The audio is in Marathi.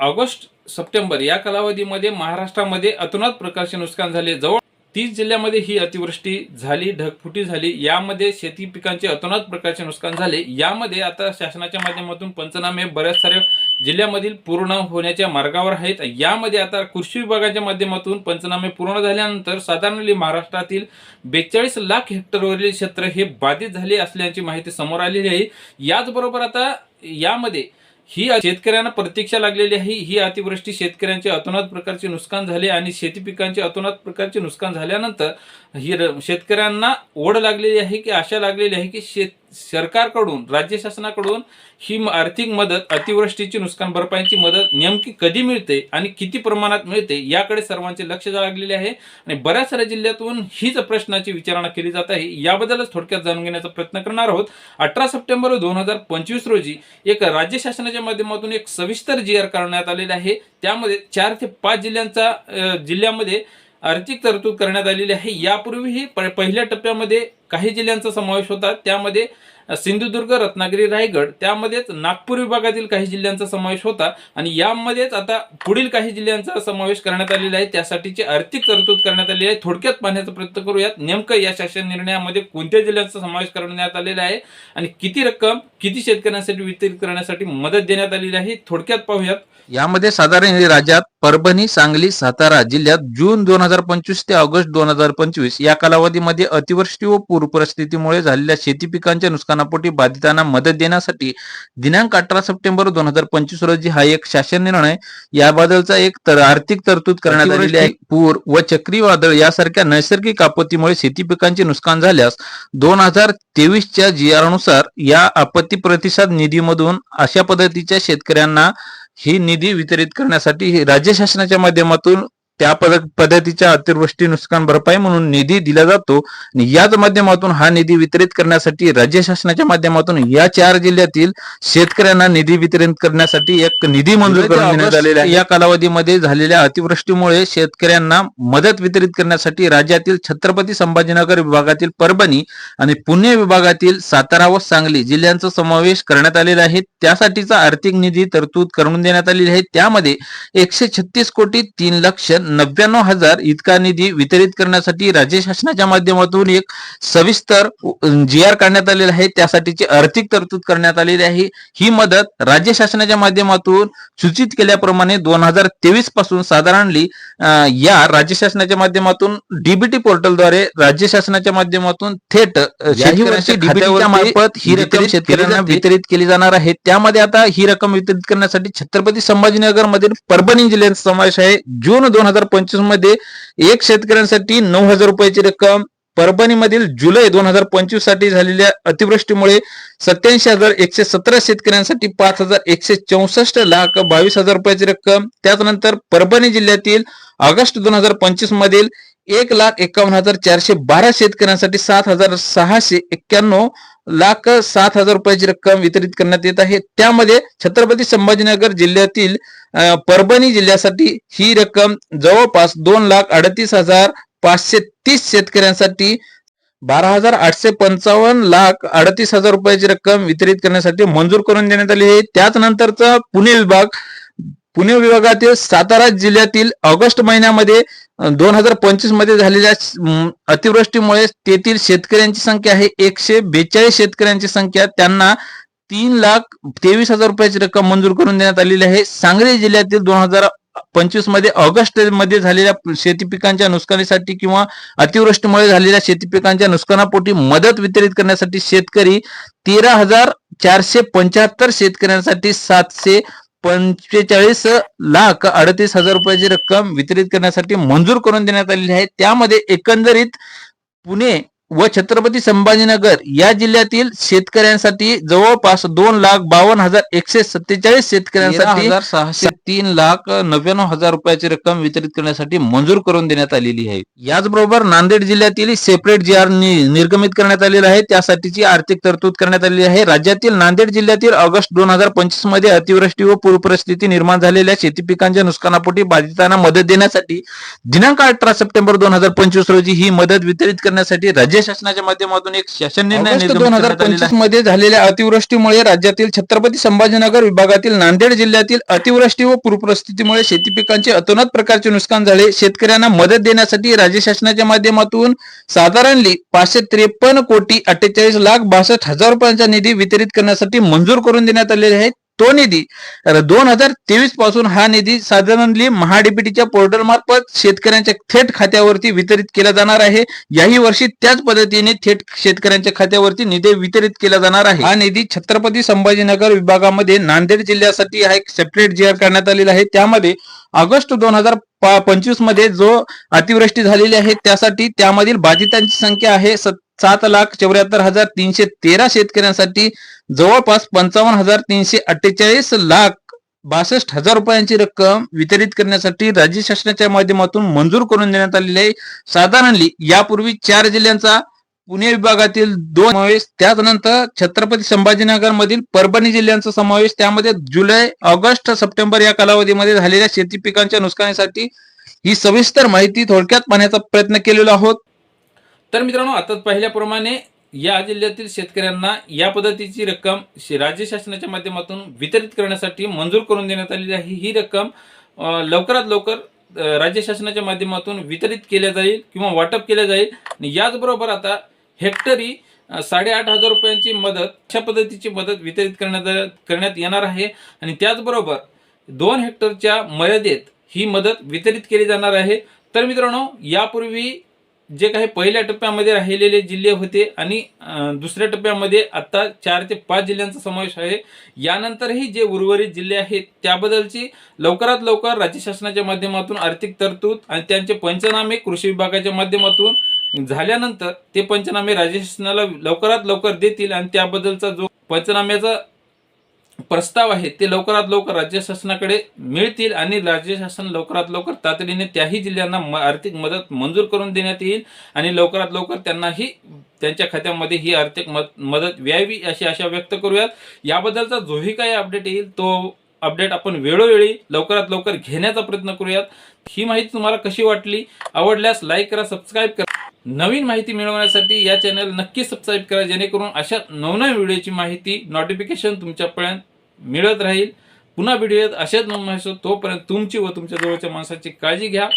ऑगस्ट सप्टेंबर या कालावधीमध्ये महाराष्ट्रामध्ये अतोनात प्रकारचे नुकसान झाले. जवळ तीस जिल्ह्यामध्ये ही अतिवृष्टी झाली ढगफुटी झाली. यामध्ये शेती पिकांचे अतोनात प्रकारचे नुकसान झाले. यामध्ये आता शासनाच्या माध्यमातून पंचनामे बऱ्याच साऱ्या जिल्ह्यामधील पूर्ण होण्याच्या मार्गावर आहेत. यामध्ये आता कृषी विभागाच्या माध्यमातून पंचनामे पूर्ण झाल्यानंतर साधारणली महाराष्ट्रातील बेचाळीस लाख हेक्टरवरील क्षेत्र हे बाधित झाले असल्याची माहिती समोर आलेली आहे. याचबरोबर आता यामध्ये ही शेतकऱ्यांना प्रतीक्षा लागलेली आहे. ही अतिवृष्टी शेतकऱ्यांचे अतोनात प्रकारचे नुकसान झाले आणि शेती पिकांचे अतोनात प्रकारचे नुकसान झाल्यानंतर ही शेतकऱ्यांना ओढ लागलेली आहे की आशा लागलेली आहे की शेत सरकारकडून राज्य शासनाकडून ही आर्थिक मदत अतिवृष्टीची नुकसान भरपाईची मदत नेमकी कधी मिळते आणि किती प्रमाणात मिळते याकडे सर्वांचे लक्ष लागलेले आहे. आणि बऱ्याच साऱ्या जिल्ह्यातून हीच प्रश्नाची विचारणा केली जात आहे. याबद्दलच थोडक्यात जाणून घेण्याचा प्रयत्न करणार आहोत. अठरा सप्टेंबर दोन हजार पंचवीस रोजी एक राज्य शासनाच्या माध्यमातून एक सविस्तर जी आर करण्यात आलेला आहे. त्यामध्ये चार ते पाच जिल्ह्यांचा जिल्ह्यामध्ये आर्थिक तरतूद करण्यात आलेली आहे. यापूर्वीही प- पहिल्या टप्प्यामध्ये काही जिल्ह्यांचा समावेश होता. त्यामध्ये सिंधुदुर्ग रत्नागिरी रायगड त्यामध्येच नागपूर विभागातील काही जिल्ह्यांचा समावेश होता आणि यामध्येच आता पुढील काही जिल्ह्यांचा समावेश करण्यात आलेला आहे. त्यासाठीची आर्थिक तरतूद करण्यात आली आहे. थोडक्यात पाहण्याचा प्रयत्न करूयात. नेमकं या शासन निर्णयामध्ये कोणत्या जिल्ह्यांचा समावेश करण्यात आलेला आहे आणि किती रक्कम किती शेतकऱ्यांसाठी वितरित करण्यासाठी मदत देण्यात आलेली आहे थोडक्यात पाहूयात. यामध्ये साधारण राज्यात परभणी सांगली सातारा जिल्ह्यात जून दोन हजार पंचवीस ते ऑगस्ट दोन हजार पंचवीस या कालावधीमध्ये अतिवृष्टी व पूर परिस्थितीमुळे झालेल्या शेती पिकांच्या नुकसानापोटी बाधितांना मदत देण्यासाठी दिनांक अठरा सप्टेंबर दोन हजार पंचवीस रोजी हा एक शासन निर्णय याबद्दलचा एक तर आर्थिक तरतूद करण्यात आलेली आहे. पूर व चक्रीवादळ यासारख्या नैसर्गिक आपत्तीमुळे शेती पिकांचे नुकसान झाल्यास दोन हजार तेवीसच्या जी आरनुसार या आपत्ती प्रतिसाद निधीमधून अशा पद्धतीच्या शेतकऱ्यांना ही निधी वितरित करण्यासाठी हे राज्य शासनाच्या माध्यमातून त्या पद- पद्धतीच्या अतिवृष्टी नुकसान भरपाई म्हणून निधी दिला जातो. आणि याच माध्यमातून हा निधी वितरित करण्यासाठी राज्य शासनाच्या माध्यमातून या चार जिल्ह्यातील शेतकऱ्यांना निधी वितरित करण्यासाठी एक निधी मंजूर करून देण्यात आलेला आहे. या कालावधीमध्ये झालेल्या अतिवृष्टीमुळे शेतकऱ्यांना मदत वितरित करण्यासाठी राज्यातील छत्रपती संभाजीनगर विभागातील परभणी आणि पुणे विभागातील सातारा व सांगली जिल्ह्यांचा समावेश करण्यात आलेला आहे. त्यासाठीचा आर्थिक निधी तरतूद करून देण्यात आलेली आहे. त्यामध्ये एकशे छत्तीस कोटी तीन लक्ष नव्याण्णव हजार इतका निधी वितरित करण्यासाठी राज्य शासनाच्या माध्यमातून एक सविस्तर जी आर काढण्यात आलेला आहे. त्यासाठीची आर्थिक तरतूद करण्यात आलेली आहे. ही मदत राज्य शासनाच्या माध्यमातून सूचित केल्याप्रमाणे दोन हजार तेवीसपासून साधारणली या राज्य शासनाच्या माध्यमातून डीबीटी पोर्टलद्वारे राज्य शासनाच्या माध्यमातून थेट मार्फत ही रक्कम शेतकऱ्यांना. वितरित केली जाणार आहे. त्यामध्ये आता ही रक्कम वितरित करण्यासाठी छत्रपती संभाजीनगर मधील परभणी जिल्ह्याचा समावेश आहे. जून दोन हजार पंचवीसमध्ये एक शेतकऱ्यांसाठी नऊ हजार रुपयाची रक्कम परभणीमधील जुलै दोन हजार पंचवीससाठी झालेल्या अतिवृष्टीमुळे सत्याऐंशी हजार एकशे सतरा शेतकऱ्यांसाठी पाच हजार एकशे चौसष्ट लाख बावीस हजार रुपयाची रक्कम. त्याचनंतर परभणी जिल्ह्यातील ऑगस्ट दोन हजार पंचवीस मधील एक लाख एकावन्न हजार चारशे बारा शेतकऱ्यांसाठी सात हजार सहाशे एक्क्याण्णव लाख सात हजार रुपयाची रक्कम वितरित करण्यात येत आहे. त्यामध्ये छत्रपती संभाजीनगर जिल्ह्यातील परभणी जिल्ह्यासाठी ही रक्कम जवळपास दोन लाख अडतीस हजार पाचशे तीस शेतकऱ्यांसाठी बारा हजार आठशे पंचावन्न लाख अडतीस हजार रुपयाची रक्कम वितरित करण्यासाठी मंजूर करून देण्यात आली आहे. त्याच नंतरचा पुणे विभाग पुणे विभागातील सातारा जिल्ह्यातील ऑगस्ट महिन्यामध्ये दोन हजार पंचवीसमध्ये झालेल्या अतिवृष्टीमुळे तेथील शेतकऱ्यांची संख्या आहे एकशे बेचाळीस शेतकऱ्यांची संख्या. त्यांना तीन लाख तेवीस हजार रुपयाची रक्कम मंजूर करून देण्यात आलेली आहे. सांगली जिल्ह्यातील दोन हजार पंचवीसमध्ये ऑगस्टमध्ये झालेल्या शेती पिकांच्या नुकसानीसाठी किंवा अतिवृष्टीमुळे झालेल्या शेती पिकांच्या नुकसानापोटी मदत वितरित करण्यासाठी शेतकरी तेरा हजार चारशे पंच्याहत्तर शेतकऱ्यांसाठी सातशे पंचेचाळीस लाख अडतीस हजार रुपयाची रक्कम वितरित करण्यासाठी मंजूर करून देण्यात आलेली आहे. त्यामध्ये एकंदरीत पुणे व छत्रपती संभाजीनगर या जिल्ह्यातील शेतकऱ्यांसाठी जवळपास दोन लाख बावन्न हजार एकशे सत्तेचाळीस शेतकऱ्यांसाठी सहाशे तीन लाख नव्याण्णव हजार रुपयाची रक्कम वितरित करण्यासाठी मंजूर करून देण्यात आलेली आहे. याचबरोबर नांदेड जिल्ह्यातील सेपरेट जी आर निर्गमित करण्यात आलेला आहे. त्यासाठीची आर्थिक तरतूद करण्यात आलेली आहे. राज्यातील नांदेड जिल्ह्यातील ऑगस्ट दोन हजार पंचवीसमध्ये अतिवृष्टी व पूर परिस्थिती निर्माण झालेल्या शेती पिकांच्या नुकसानापोटी बाधितांना मदत देण्यासाठी दिनांक अठरा सप्टेंबर दोन हजार पंचवीस रोजी ही मदत वितरित करण्यासाठी राज्य राज्य शासनाच्या माध्यमातून एक शासन निर्णय दोन हजार पंचवीस. मध्ये झालेल्या अतिवृष्टीमुळे राज्यातील छत्रपती संभाजीनगर विभागातील नांदेड जिल्ह्यातील अतिवृष्टी व पूरपरिस्थितीमुळे शेती पिकांचे अतोनात प्रकारचे नुकसान झाले शेतकऱ्यांना मदत देण्यासाठी राज्य शासनाच्या माध्यमातून साधारणली पाचशे त्रेपन्न कोटी अठ्ठेचाळीस लाख बासष्ट हजार रुपयांचा निधी वितरित करण्यासाठी मंजूर करून देण्यात आलेले आहे तो निधी दोन हजार तेवीसपासून हा निधी साधारणली महाडीबीटीच्या पोर्टल मार्फत शेतकऱ्यांच्या थेट खात्यावरती वितरित केला जाणार आहे. याही वर्षी त्याच पद्धतीने थेट शेतकऱ्यांच्या खात्यावरती निधी वितरित केला जाणार आहे. हा निधी छत्रपती संभाजीनगर विभागामध्ये नांदेड जिल्ह्यासाठी हा एक सेपरेट जी आर करण्यात आलेला आहे. त्यामध्ये ऑगस्ट दोन हजार पंचवीसमध्ये जो अतिवृष्टी झालेली आहे त्यासाठी त्यामधील बाधितांची संख्या आहे सत- सात लाख चौऱ्याहत्तर हजार तीनशे तेरा शेतकऱ्यांसाठी जवळपास पंचावन्न हजार तीनशे अठ्ठेचाळीस लाख बासष्ट हजार रुपयांची रक्कम वितरित करण्यासाठी राज्य शासनाच्या माध्यमातून मंजूर करून देण्यात आलेली आहे. साधारणली यापूर्वी चार जिल्ह्यांचा पुणे विभागातील दोन समावेश त्यानंतर छत्रपती संभाजीनगर मधील परभणी जिल्ह्यांचा समावेश त्यामध्ये जुलै ऑगस्ट सप्टेंबर या कालावधीमध्ये झालेल्या शेती पिकांच्या नुकसानीसाठी ही सविस्तर माहिती थोडक्यात पाहण्याचा प्रयत्न केलेला आहोत. तर मित्रांनो आता पाहिल्याप्रमाणे या जिल्ह्यातील शेतकऱ्यांना या पद्धतीची रक्कम राज्य शासनाच्या माध्यमातून वितरित करण्यासाठी मंजूर करून देण्यात आलेली आहे. ही रक्कम लवकरात लवकर राज्य शासनाच्या माध्यमातून वितरित केल्या जाईल किंवा वाटप केल्या जाईल. आणि याचबरोबर आता हेक्टरी साडेआठ हजार रुपयांची मदत अशा पद्धतीची मदत वितरित करण्यात करण्यात येणार आहे. आणि त्याचबरोबर दोन हेक्टरच्या मर्यादेत ही मदत वितरित केली जाणार आहे. तर मित्रांनो यापूर्वी जे काही पहिल्या टप्प्यामध्ये राहिलेले जिल्हे होते आणि दुसऱ्या टप्प्यामध्ये आता चार ते पाच जिल्ह्यांचा समावेश आहे. यानंतरही जे उर्वरित जिल्हे आहेत त्याबद्दलची लवकरात लवकर राज्य शासनाच्या माध्यमातून आर्थिक तरतूद आणि त्यांचे पंचनामे कृषी विभागाच्या माध्यमातून झाल्यानंतर ते पंचनामे राज्य शासनाला लवकरात लवकर देतील आणि त्याबद्दलचा जो पंचनाम्याचा प्रस्ताव आहे ते लवकरात लवकर राज्य शासनाकडे मिळतील आणि राज्य शासन लवकरात लवकर तातडीने त्याही जिल्ह्यांना म- आर्थिक मदत मंजूर करून देण्यात येईल आणि लवकरात लवकर त्यांनाही त्यांच्या खात्यामध्ये ही आर्थिक मद- मदत व्यावी अशी आशा व्यक्त करूयात. याबद्दलचा जोही काही अपडेट येईल तो अपडेट आपण वेळोवेळी लवकरात लवकर घेण्याचा प्रयत्न करूयात. ही माहिती तुम्हाला कशी वाटली आवडल्यास लाईक करा सबस्क्राईब करा. नवीन माहिती मिळवण्यासाठी या चॅनल नक्की सबस्क्राईब करा जेणेकरून अशा नवनवीन व्हिडिओची माहिती नोटिफिकेशन तुमच्यापर्यंत मिळत राहील. पुन्हा व्हिडिओ अशाच नवीन तोपर्यंत तुमची व तुमच्या जवळच्या माणसाची काळजी घ्या.